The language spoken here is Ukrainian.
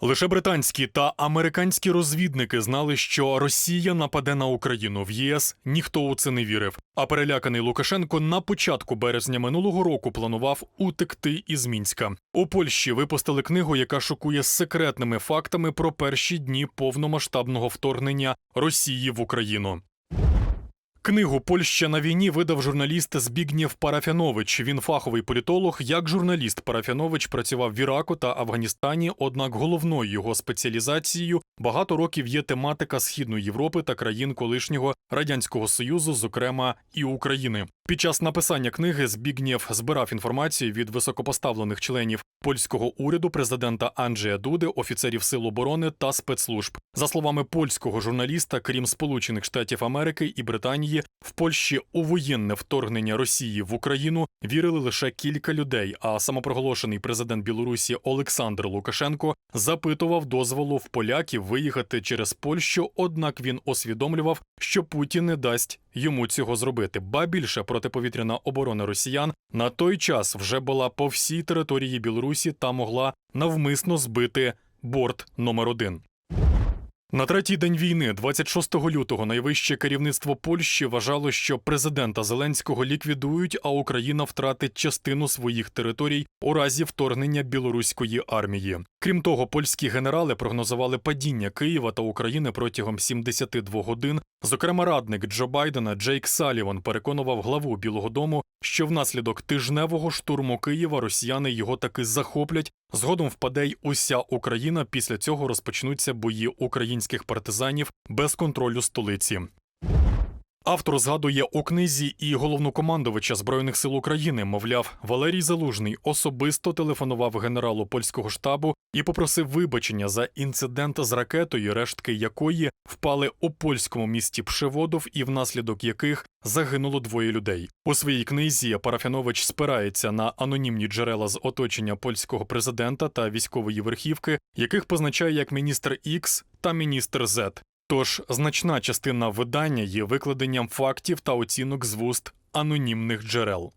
Лише британські та американські розвідники знали, що Росія нападе на Україну. В ЄС ніхто у це не вірив. А переляканий Лукашенко на початку березня минулого року планував утекти із Мінська. У Польщі випустили книгу, яка шокує секретними фактами про перші дні повномасштабного вторгнення Росії в Україну. Книгу Польща на війні видав журналіст Збігнєв Парафянович. Він фаховий політолог. Як журналіст Парафянович працював в Іраку та Афганістані. Однак головною його спеціалізацією багато років є тематика Східної Європи та країн колишнього радянського союзу, зокрема і України. Під час написання книги Збігнєв збирав інформацію від високопоставлених членів польського уряду, президента Анджея Дуди, офіцерів сил оборони та спецслужб. За словами польського журналіста, крім Сполучених Штатів Америки і Британії, в Польщі у воєнне вторгнення Росії в Україну вірили лише кілька людей. А самопроголошений президент Білорусі Олександр Лукашенко запитував дозволу в поляків виїхати через Польщу. Однак він усвідомлював, що Путін не дасть йому цього зробити. Ба більше протиповітряна оборона росіян на той час вже була по всій території Білорусі та могла навмисно збити борт номер один. На третій день війни, 26 лютого, найвище керівництво Польщі вважало, що президента Зеленського ліквідують, а Україна втратить частину своїх територій у разі вторгнення білоруської армії. Крім того, польські генерали прогнозували падіння Києва та України протягом 72 годин. Зокрема, радник Джо Байдена Джейк Саліван переконував главу Білого Дому, що внаслідок тижневого штурму Києва росіяни його таки захоплять. Згодом впаде й уся Україна. Після цього розпочнуться бої українських партизанів без контролю столиці. Автор згадує у книзі і головнокомандувача збройних сил України. Мовляв, Валерій Залужний особисто телефонував генералу польського штабу і попросив вибачення за інцидент з ракетою, рештки якої впали у польському місті Пшеводов, і внаслідок яких загинуло двоє людей. У своїй книзі Парафянович спирається на анонімні джерела з оточення польського президента та військової верхівки, яких позначає як міністр Ікс та міністр Зет. Тож значна частина видання є викладенням фактів та оцінок з вуст анонімних джерел.